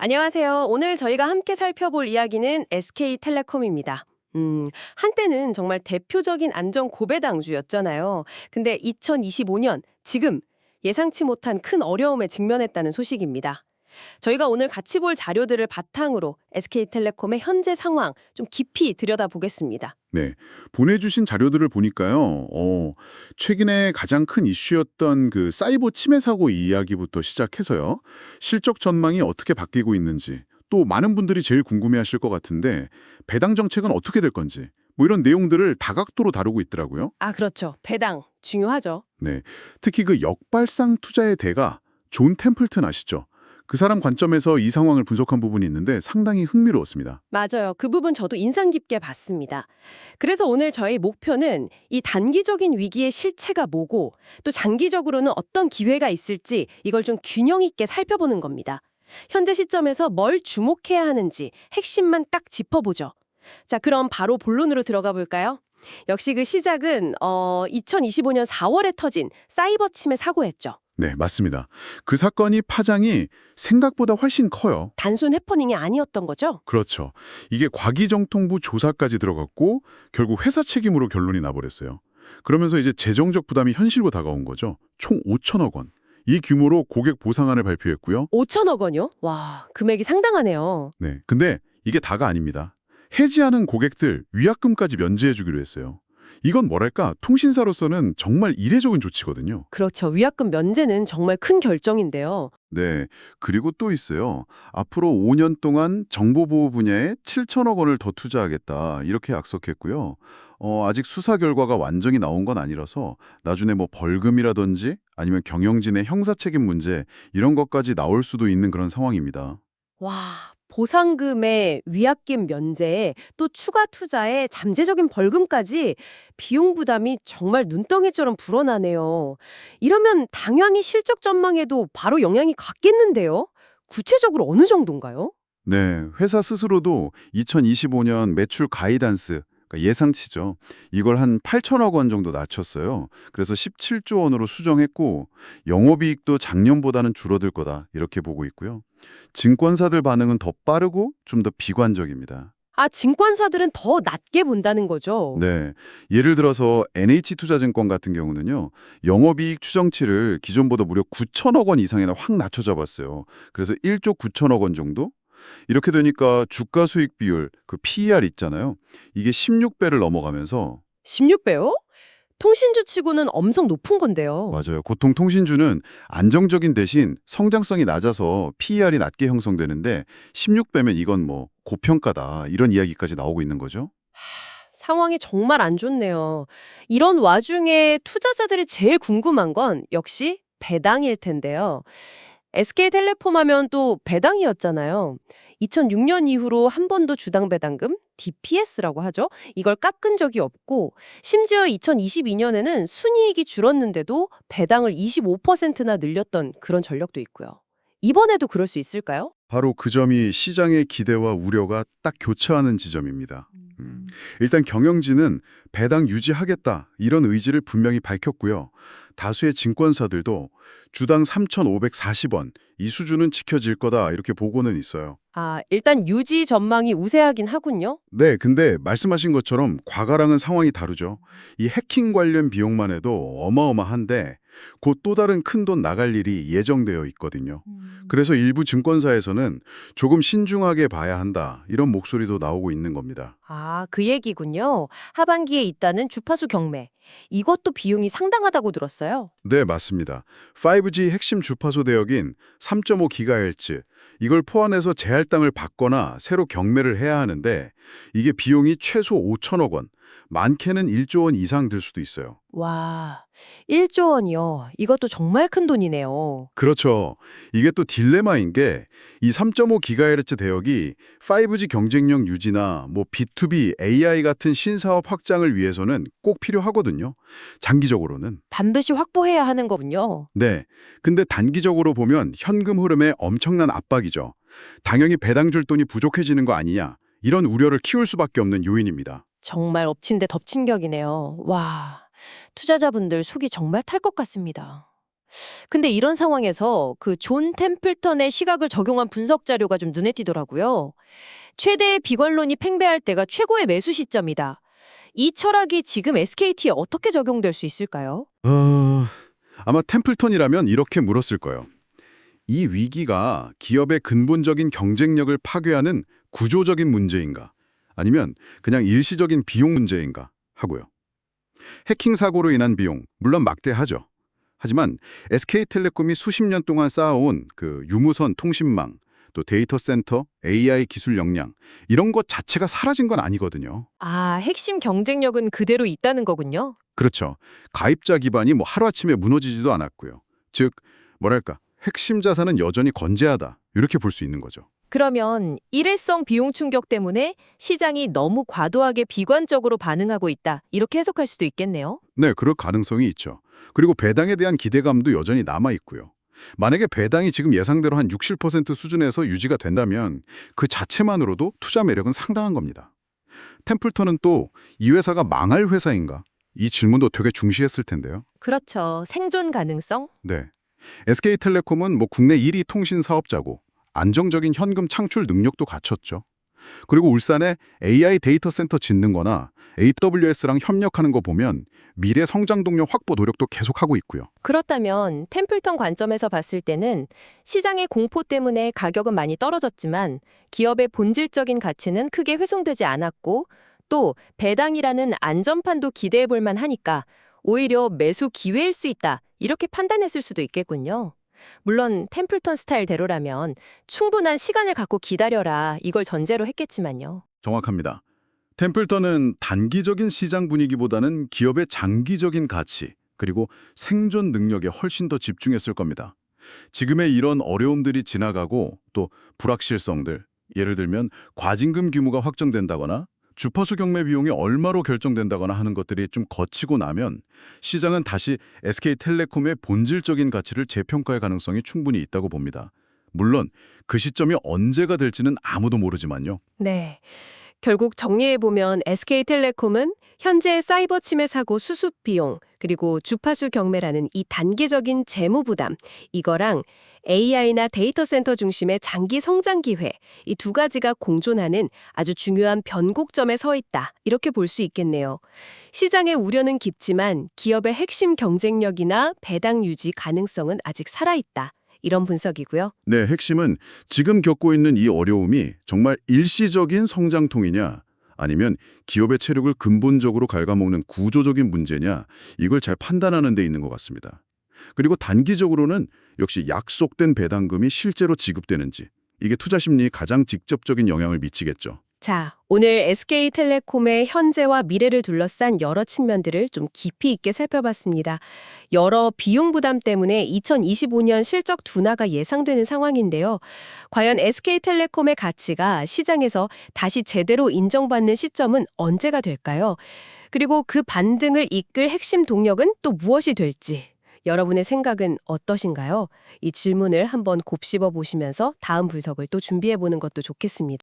안녕하세요. 오늘 저희가 함께 살펴볼 이야기는 SK텔레콤입니다. 음, 한때는 정말 대표적인 안전 고배당주였잖아요. 근데 2025년 지금 예상치 못한 큰 어려움에 직면했다는 소식입니다. 저희가 오늘 같이 볼 자료들을 바탕으로 SK텔레콤의 현재 상황 좀 깊이 들여다보겠습니다. 네, 보내주신 자료들을 보니까요. 어, 최근에 가장 큰 이슈였던 그 사이버 침해 사고 이야기부터 시작해서요. 실적 전망이 어떻게 바뀌고 있는지, 또 많은 분들이 제일 궁금해하실 것 같은데 배당 정책은 어떻게 될 건지, 뭐 이런 내용들을 다각도로 다루고 있더라고요. 아, 그렇죠. 배당 중요하죠. 네, 특히 그 역발상 투자의 대가 존 템플튼 아시죠? 그 사람 관점에서 이 상황을 분석한 부분이 있는데 상당히 흥미로웠습니다. 맞아요. 그 부분 저도 인상 깊게 봤습니다. 그래서 오늘 저희 목표는 이 단기적인 위기의 실체가 뭐고 또 장기적으로는 어떤 기회가 있을지 이걸 좀 균형 있게 살펴보는 겁니다. 현재 시점에서 뭘 주목해야 하는지 핵심만 딱 짚어보죠. 자, 그럼 바로 본론으로 들어가 볼까요? 역시 그 시작은 어 2025년 4월에 터진 사이버 침해 사고였죠. 네, 맞습니다. 그 사건이 파장이 생각보다 훨씬 커요. 단순 해퍼닝이 아니었던 거죠? 그렇죠. 이게 과기정통부 조사까지 들어갔고 결국 회사 책임으로 결론이 나버렸어요. 그러면서 이제 재정적 부담이 현실로 다가온 거죠. 총 5천억 원. 이 규모로 고객 보상안을 발표했고요. 5천억 원이요? 와, 금액이 상당하네요. 네. 근데 이게 다가 아닙니다. 해지하는 고객들 위약금까지 면제해 주기로 했어요. 이건 뭐랄까 통신사로서는 정말 이례적인 조치거든요. 그렇죠. 위약금 면제는 정말 큰 결정인데요. 네. 그리고 또 있어요. 앞으로 5년 동안 정보보호 분야에 7천억 원을 더 투자하겠다. 이렇게 약속했고요. 어, 아직 수사 결과가 완전히 나온 건 아니라서 나중에 뭐 벌금이라든지 아니면 경영진의 형사 책임 문제 이런 것까지 나올 수도 있는 그런 상황입니다. 와, 보상금의 위약금 면제에 또 추가 투자에 잠재적인 벌금까지 비용 부담이 정말 눈덩이처럼 불어나네요. 이러면 당연히 실적 전망에도 바로 영향이 갔겠는데요? 구체적으로 어느 정도인가요? 네, 회사 스스로도 2025년 매출 가이단스 그러니까 예상치죠. 이걸 한 8천억 원 정도 낮췄어요. 그래서 17조 원으로 수정했고 영업이익도 작년보다는 줄어들 거다 이렇게 보고 있고요. 증권사들 반응은 더 빠르고 좀 더 비관적입니다. 아, 증권사들은 더 낮게 본다는 거죠. 네, 예를 들어서 NH투자증권 같은 경우는요. 영업이익 추정치를 기존보다 무려 9천억 원 이상이나 확 낮춰 잡았어요. 그래서 1조 9천억 원 정도? 이렇게 되니까 주가 수익 비율, 그 PER 있잖아요. 이게 16배를 넘어가면서 16배요? 통신주 치고는 엄청 높은 건데요. 맞아요. 보통 통신주는 안정적인 대신 성장성이 낮아서 PER이 낮게 형성되는데 16배면 이건 뭐 고평가다 이런 이야기까지 나오고 있는 거죠. 상황이 정말 안 좋네요. 이런 와중에 투자자들이 제일 궁금한 건 역시 배당일 텐데요. SK텔레콤 하면 또 배당이었잖아요. 2006년 이후로 한 번도 주당 배당금, DPS라고 하죠. 이걸 깎은 적이 없고 심지어 2022년에는 순이익이 줄었는데도 배당을 25%나 늘렸던 그런 전력도 있고요. 이번에도 그럴 수 있을까요? 바로 그 점이 시장의 기대와 우려가 딱 교차하는 지점입니다. 음. 일단 경영진은 배당 유지하겠다 이런 의지를 분명히 밝혔고요. 다수의 증권사들도 주당 3,540원 이 수준은 지켜질 거다 이렇게 보고는 있어요. 아, 일단 유지 전망이 우세하긴 하군요. 네, 근데 말씀하신 것처럼 과거랑은 상황이 다르죠. 이 해킹 관련 비용만 해도 어마어마한데 곧 또 다른 큰돈 나갈 일이 예정되어 있거든요. 그래서 일부 증권사에서는 조금 신중하게 봐야 한다 이런 목소리도 나오고 있는 겁니다. 아, 그 얘기군요. 하반기에 있다는 주파수 경매. 이것도 비용이 상당하다고 들었어요. 네, 맞습니다. 5G 핵심 주파수 대역인 3.5GHz 이걸 포함해서 재할당을 받거나 새로 경매를 해야 하는데 이게 비용이 최소 5천억 원, 많게는 1조 원 이상 들 수도 있어요. 와, 1조 원이요. 이것도 정말 큰 돈이네요. 그렇죠. 이게 또 딜레마인 게 이 3.5GHz 대역이 5G 경쟁력 유지나 뭐 B2B, AI 같은 신사업 확장을 위해서는 꼭 필요하거든요. 장기적으로는. 반드시 확보해야 하는 거군요. 네. 근데 단기적으로 보면 현금 흐름에 엄청난 압박이죠. 당연히 배당 줄 돈이 부족해지는 거 아니냐. 이런 우려를 키울 수밖에 없는 요인입니다. 정말 엎친 데 덮친 격이네요. 와, 투자자분들 속이 정말 탈 것 같습니다. 근데 이런 상황에서 그 존 템플턴의 시각을 적용한 분석 자료가 좀 눈에 띄더라고요. 최대의 비관론이 팽배할 때가 최고의 매수 시점이다. 이 철학이 지금 SKT에 어떻게 적용될 수 있을까요? 어, 아마 템플턴이라면 이렇게 물었을 거예요. 이 위기가 기업의 근본적인 경쟁력을 파괴하는 구조적인 문제인가? 아니면 그냥 일시적인 비용 문제인가? 하고요. 해킹 사고로 인한 비용, 물론 막대하죠. 하지만 SK텔레콤이 수십 년 동안 쌓아온 그 유무선 통신망, 또 데이터 센터, AI 기술 역량, 이런 것 자체가 사라진 건 아니거든요. 아, 핵심 경쟁력은 그대로 있다는 거군요. 그렇죠. 가입자 기반이 뭐 하루아침에 무너지지도 않았고요. 즉, 뭐랄까, 핵심 자산은 여전히 건재하다. 이렇게 볼 수 있는 거죠. 그러면 일회성 비용 충격 때문에 시장이 너무 과도하게 비관적으로 반응하고 있다. 이렇게 해석할 수도 있겠네요. 네, 그럴 가능성이 있죠. 그리고 배당에 대한 기대감도 여전히 남아 있고요. 만약에 배당이 지금 예상대로 한 60% 수준에서 유지가 된다면 그 자체만으로도 투자 매력은 상당한 겁니다. 템플턴은 또 이 회사가 망할 회사인가? 이 질문도 되게 중시했을 텐데요. 그렇죠. 생존 가능성? 네. SK텔레콤은 뭐 국내 1위 통신 사업자고 안정적인 현금 창출 능력도 갖췄죠. 그리고 울산에 AI 데이터 센터 짓는 거나 AWS랑 협력하는 거 보면 미래 성장 동력 확보 노력도 계속하고 있고요. 그렇다면 템플턴 관점에서 봤을 때는 시장의 공포 때문에 가격은 많이 떨어졌지만 기업의 본질적인 가치는 크게 훼손되지 않았고 또 배당이라는 안전판도 기대해 볼 만 하니까 오히려 매수 기회일 수 있다. 이렇게 판단했을 수도 있겠군요. 물론 템플턴 스타일대로라면 충분한 시간을 갖고 기다려라 이걸 전제로 했겠지만요. 정확합니다. 템플턴은 단기적인 시장 분위기보다는 기업의 장기적인 가치 그리고 생존 능력에 훨씬 더 집중했을 겁니다. 지금의 이런 어려움들이 지나가고 또 불확실성들, 예를 들면 과징금 규모가 확정된다거나 주파수 경매 비용이 얼마로 결정된다거나 하는 것들이 좀 거치고 나면 시장은 다시 SK텔레콤의 본질적인 가치를 재평가할 가능성이 충분히 있다고 봅니다. 물론 그 시점이 언제가 될지는 아무도 모르지만요. 네. 결국 정리해보면 SK텔레콤은 현재 사이버 침해 사고 수습 비용, 그리고 주파수 경매라는 이 단계적인 재무 부담, 이거랑 AI나 데이터 센터 중심의 장기 성장 기회, 이 두 가지가 공존하는 아주 중요한 변곡점에 서 있다. 이렇게 볼 수 있겠네요. 시장의 우려는 깊지만 기업의 핵심 경쟁력이나 배당 유지 가능성은 아직 살아있다. 이런 분석이고요. 네, 핵심은 지금 겪고 있는 이 어려움이 정말 일시적인 성장통이냐 아니면 기업의 체력을 근본적으로 갉아먹는 구조적인 문제냐 이걸 잘 판단하는 데 있는 것 같습니다. 그리고 단기적으로는 역시 약속된 배당금이 실제로 지급되는지 이게 투자 심리에 가장 직접적인 영향을 미치겠죠. 자, 오늘 SK텔레콤의 현재와 미래를 둘러싼 여러 측면들을 좀 깊이 있게 살펴봤습니다. 여러 비용 부담 때문에 2025년 실적 둔화가 예상되는 상황인데요. 과연 SK텔레콤의 가치가 시장에서 다시 제대로 인정받는 시점은 언제가 될까요? 그리고 그 반등을 이끌 핵심 동력은 또 무엇이 될지 여러분의 생각은 어떠신가요? 이 질문을 한번 곱씹어 보시면서 다음 분석을 또 준비해 보는 것도 좋겠습니다.